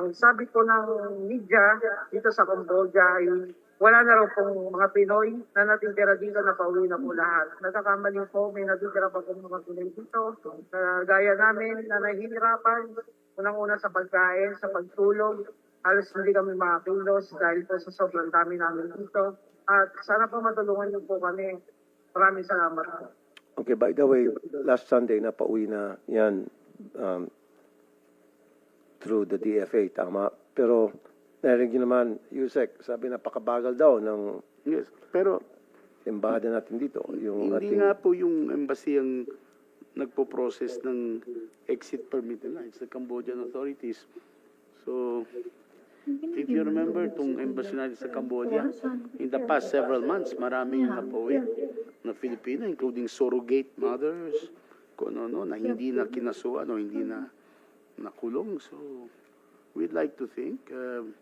Ang sabi po ng media dito sa Cambodia ay wala na raw pong mga Pinoy na natitira dito na pauwi na po lahat. Nagkakamali po, may natitira pa po mga Pinoy dito. Na gaya namin na nahihirapan, unang-una sa pagkain, sa pagtulog. Halos hindi kami makakilos dahil po sa sobrang dami namin dito. At sana po matulungan niyo po kami. Maraming salamat. Okay, by the way, last Sunday na pauwi na yan um, through the DFA, tama. Pero narinig niyo naman, Yusek, sabi napakabagal daw ng Yes, pero embahada natin dito. Yung hindi ating, nga po yung embassy ang nagpo-process ng exit permit nila. It's the Cambodian authorities. So, if you remember, itong embassy natin sa Cambodia, in the past several months, maraming napauwi na Filipino, including surrogate mothers, kung ano, na hindi na kinasuhan o hindi na nakulong. So, we'd like to think um,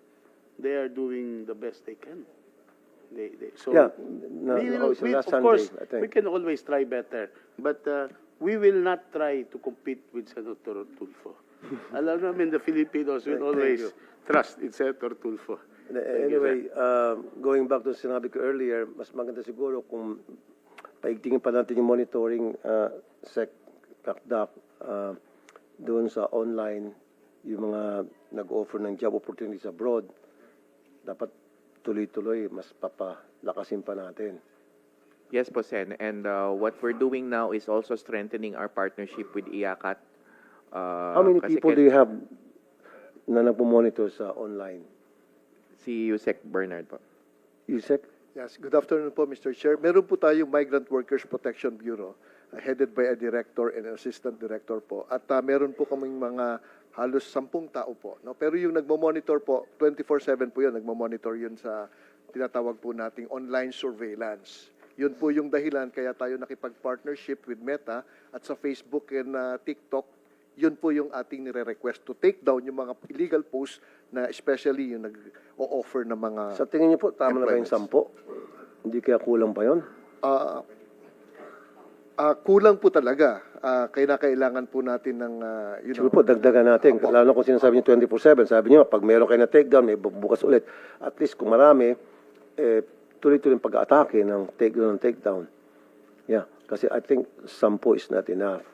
they are doing the best they can. They, they, so, Yeah, na- we oh, will, it's we, of course, Sunday, think. we can always try better. But uh, we will not try to compete with Senator Tulfo. Alam namin the Filipinos will always trust in Senator Tulfo. You, anyway, uh, going back to sinabi ko earlier, mas maganda siguro kung paigtingin pa natin yung monitoring uh, sec kakdak uh, doon sa online yung mga nag-offer ng job opportunities abroad dapat tuloy-tuloy mas papalakasin pa natin Yes po, Sen. And uh, what we're doing now is also strengthening our partnership with IACAT. Uh, how many people do you have na nagpo-monitor sa online Si Yusek Bernard po. Yusek Yes, good afternoon po, Mr. Chair. Meron po tayong Migrant Workers Protection Bureau, uh, headed by a director and an assistant director po. At uh, meron po kaming mga halos sampung tao po. No? Pero yung nagmo-monitor po, 24-7 po yun, nagmo-monitor yun sa tinatawag po nating online surveillance. Yun po yung dahilan kaya tayo nakipag-partnership with Meta at sa Facebook and uh, TikTok yun po yung ating nire-request to take down yung mga illegal posts na especially yung nag-o-offer ng mga sa tingin niyo po tama na ba yung sampo hindi kaya kulang pa yon Ah, ah, kulang po talaga. Ah, kaya kailangan po natin ng, ah, you know, Siguro po, dagdagan natin. Lalo na kung sinasabi niyo 24-7. Sabi niyo, pag meron kayo na takedown, may bukas ulit. At least kung marami, eh, tuloy-tuloy yung pag-atake ng takedown ng takedown. Yeah. Kasi I think 10 is not enough.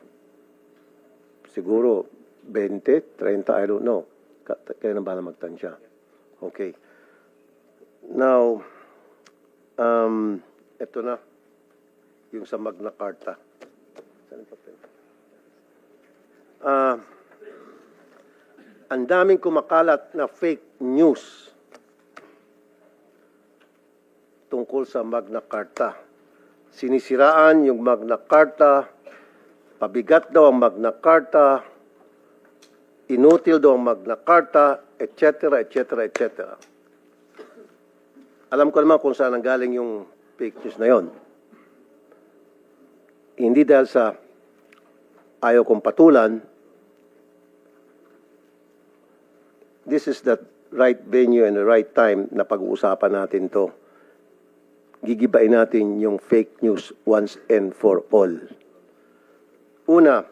Siguro 20, 30, I don't know. Ka- Kayo na bala magtansya. Okay. Now, um, ito na. Yung sa Magna Carta. Ah, ang daming kumakalat na fake news tungkol sa Magna Carta. Sinisiraan yung Magna Carta, pabigat daw ang Magna Carta, inutil daw ang Magna Carta, etc., etc., etc. Alam ko naman kung saan ang galing yung fake news na yon. Hindi dahil sa ayaw kong patulan, this is the right venue and the right time na pag-uusapan natin to. Gigibain natin yung fake news once and for all. Una,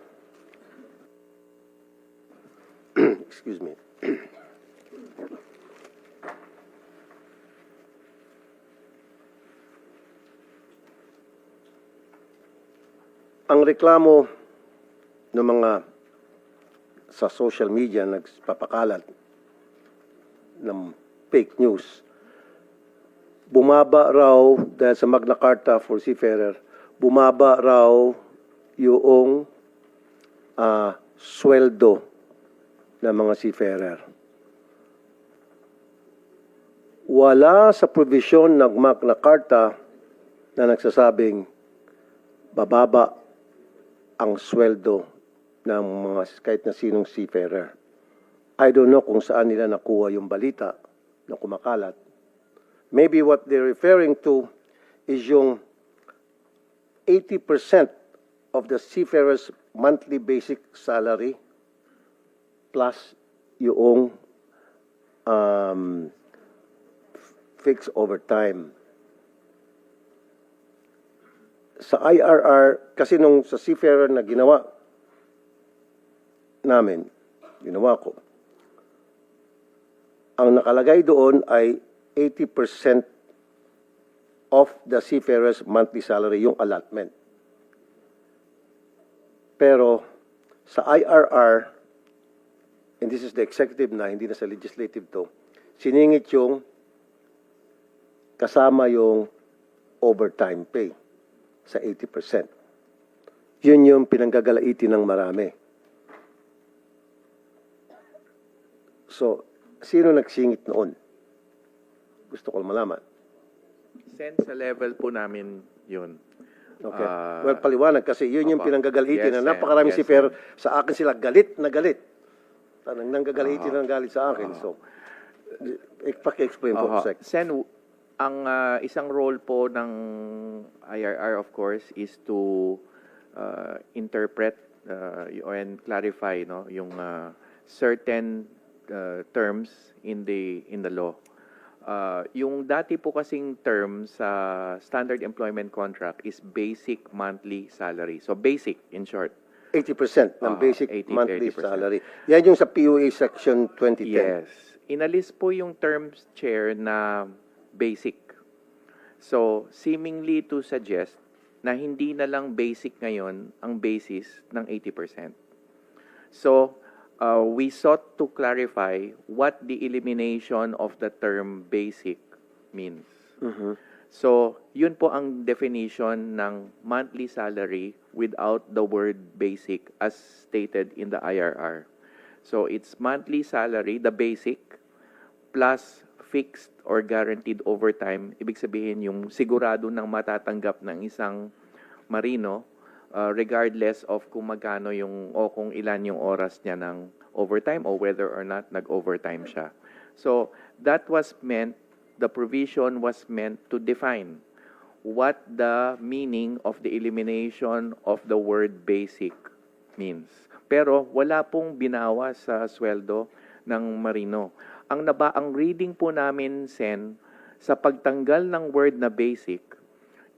excuse me. Ang reklamo ng mga sa social media nagpapakalat ng fake news. Bumaba raw dahil sa Magna Carta for Seafarer, bumaba raw yung ah, sweldo ng mga seafarer. Wala sa provision ng Magna Carta na nagsasabing bababa ang sweldo ng mga kahit na sinong seafarer. I don't know kung saan nila nakuha yung balita na kumakalat. Maybe what they're referring to is yung 80% of the seafarer's monthly basic salary plus yung um, fixed overtime. Sa IRR, kasi nung sa seafarer na ginawa namin, ginawa ko, ang nakalagay doon ay 80% of the seafarer's monthly salary, yung allotment. Pero sa IRR, and this is the executive na, hindi na sa legislative to, siningit yung kasama yung overtime pay sa 80%. Yun yung pinanggagalaiti ng marami. So, sino nagsingit noon? Gusto ko malaman. Sen, sa level po namin yun. Okay. Ah, well, paliwanag kasi yun yung opo. pinanggagalitin Yes, na napakaraming sir. si Fer sa akin sila galit na galit. Tanang nanggagalitin Ah. ng galit sa akin. So, eh, paki-explain po, Oho. Sec. Sen, w- ang ah, isang role po ng IRR of course is to uh, interpret uh, y- and clarify no yung ah, certain uh, terms in the in the law. Uh, yung dati po kasing term sa standard employment contract is basic monthly salary. So basic in short. 80% ng Ah, basic 80, monthly 80%. salary. Yan yung sa PUA Section 2010. Yes. Inalis po yung terms, Chair, na basic. So, seemingly to suggest na hindi na lang basic ngayon ang basis ng 80%. So, uh, we sought to clarify what the elimination of the term basic means. So, yun po ang definition ng monthly salary without the word basic as stated in the IRR. So, it's monthly salary, the basic, plus fixed or guaranteed overtime. Ibig sabihin yung sigurado ng matatanggap ng isang marino uh, regardless of kung magkano yung o kung ilan yung oras niya ng overtime or whether or not nag-overtime siya. So, that was meant, the provision was meant to define what the meaning of the elimination of the word basic means. Pero wala pong binawas sa sweldo ng marino. Ang naba ang reading po namin sen sa pagtanggal ng word na basic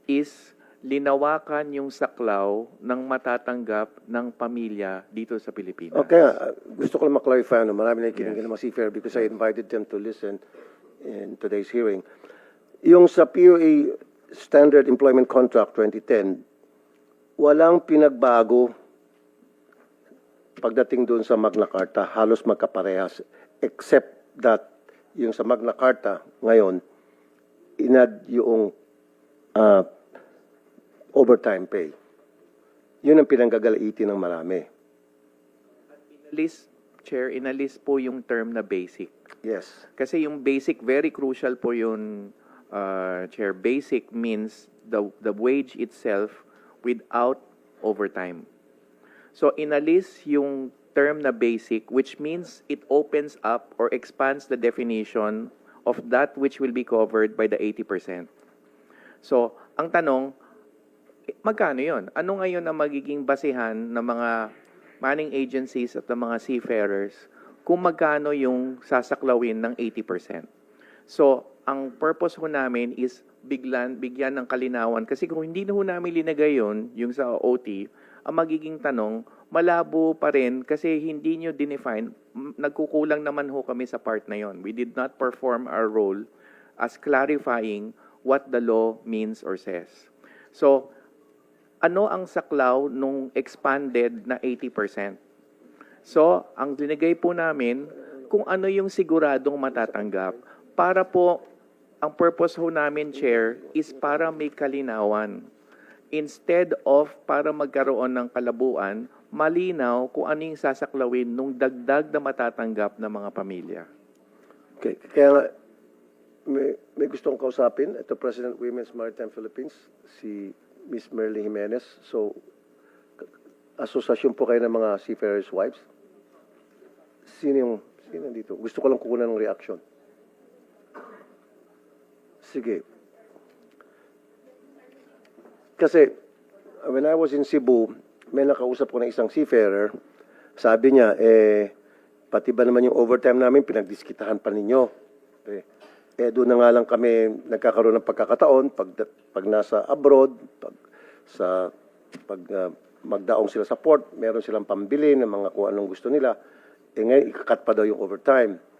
is linawakan yung saklaw ng matatanggap ng pamilya dito sa Pilipinas. Okay, uh, gusto ko lang maklarify, ano, marami na ikinig Yes. ng mga seafarer because I invited them to listen in today's hearing. Yung sa PUA Standard Employment Contract 2010, walang pinagbago pagdating doon sa Magna Carta, halos magkaparehas, except that yung sa Magna Carta ngayon, inad yung uh, overtime pay. Yun ang pinanggagalitin ng marami. Inalis, Chair, inalis po yung term na basic. Yes. Kasi yung basic, very crucial po yun, uh, Chair. Basic means the, the wage itself without overtime. So inalis yung term na basic, which means it opens up or expands the definition of that which will be covered by the 80%. So, ang tanong, magkano yon? Ano ngayon ang magiging basihan ng mga manning agencies at ng mga seafarers kung magkano yung sasaklawin ng 80%? So, ang purpose ho namin is biglan, bigyan ng kalinawan. Kasi kung hindi na ho namin linagay yun, yung sa OT, ang magiging tanong, malabo pa rin kasi hindi nyo dinefine, nagkukulang naman ho kami sa part na yon. We did not perform our role as clarifying what the law means or says. So, ano ang saklaw nung expanded na 80%? So, ang dinigay po namin, kung ano yung siguradong matatanggap. Para po, ang purpose ho namin, Chair, is para may kalinawan. Instead of para magkaroon ng kalabuan, malinaw kung ano yung sasaklawin nung dagdag na matatanggap ng mga pamilya. Okay. Kaya nga, may, may gusto kong kausapin. Ito, President Women's Maritime Philippines, si Miss Merly Jimenez. So, asosasyon po kayo ng mga seafarers' wives. Sino yung, sino dito? Gusto ko lang kukunan ng reaction. Sige. Kasi, when I was in Cebu, may nakausap ko ng isang seafarer. Sabi niya, eh, pati ba naman yung overtime namin, pinagdiskitahan pa ninyo. Eh, doon na nga lang kami nagkakaroon ng pagkakataon pag, pag nasa abroad, pag sa pag ah, magdaong sila sa port, meron silang pambili ng mga kung anong gusto nila. Eh ngayon, ikakat pa daw yung overtime.